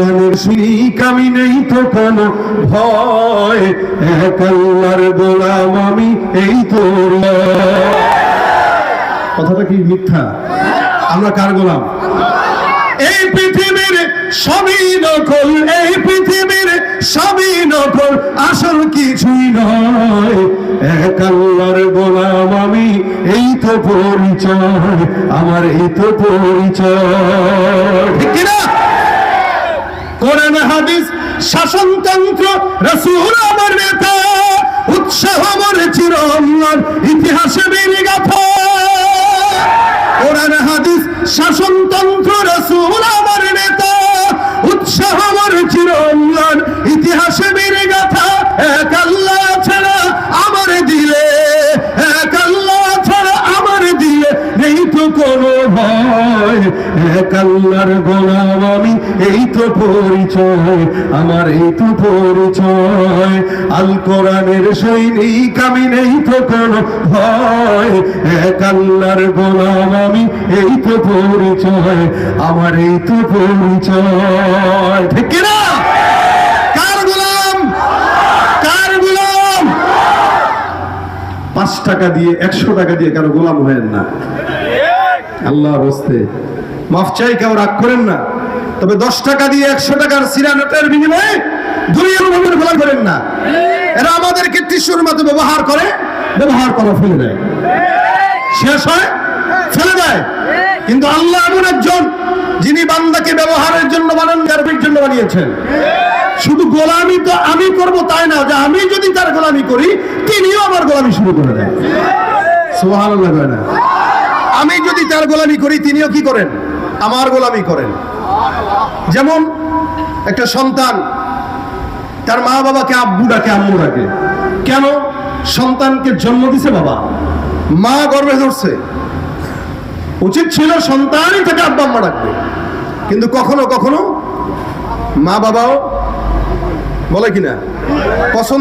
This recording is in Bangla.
কোরআনের শিখ আমি নেই তো কোনো? ভয়, এক গোলাম আমি, এই তো কথাটা কি মিথ্যা? আমরা কার গোলাম? এই পৃথিবীর সবই নকল, এই পৃথিবীর সবই নকল, আসল কিছুই নয়। এক গোলাম আমি, এই তো পরিচয়, আমার এই তো পরিচয়। ঠিক কিনা? কোরআন হাদিস শাসনতন্ত্র রসুল আমার নেতা। ভয় এক আল্লাহর গোলাম আমি, এই তো পরিচয়, আমার এই তো পরিচয়। আল কোরআনের সৈনিক আমি নেই তো কোনো ভয়। এক আল্লাহর গোলাম আমি, এই তো পরিচয়, আমার এই তো পরিচয়। ঠিক কিনা? কার গোলাম? কার গোলাম? পাঁচ টাকা দিয়ে, একশো টাকা দিয়ে কারও গোলাম হয়েন না। আল্লাহ হস্তে। মাফ চাই কেউ রাগ করেন না। তবে দশ টাকা দিয়ে একশো টাকার সিরা নোটের বিনিময়ে দুনিয়ার মানুষের গোলাম করেন না। এরা আমাদেরকে টিস্যুর মতো ব্যবহার করে, ব্যবহার করা ফেলে দেয়। শেষ হয়, ফেলে দেয়। কিন্তু আল্লাহ এমন একজন যিনি বান্দাকে ব্যবহারের জন্য বানান গার্বের জন্য বানিয়েছেন। শুধু গোলামি তো আমি করব তাই না, যে আমি যদি তার গোলামি করি, তিনিও আমার গোলামি শুরু করে দেয়। সুবহানাল্লাহ কয় না। আমি যদি তার গোলামি করি, তিনিও কি করেন? আমার গোলামি করেন। যেমন একটা সন্তান, তার মা বাবাকে আব্বু ডাকে, আম্মু ডাকে। কেন? সন্তানকে জন্ম দিছে বাবা। মা গর্বে ধরছে। উচিত ছিল সন্তানই তাকে আব্বা, আম্মা ডাকবে। কিন্তু কখনো কখনো মা বাবাও বলে কিনা? পছন্দ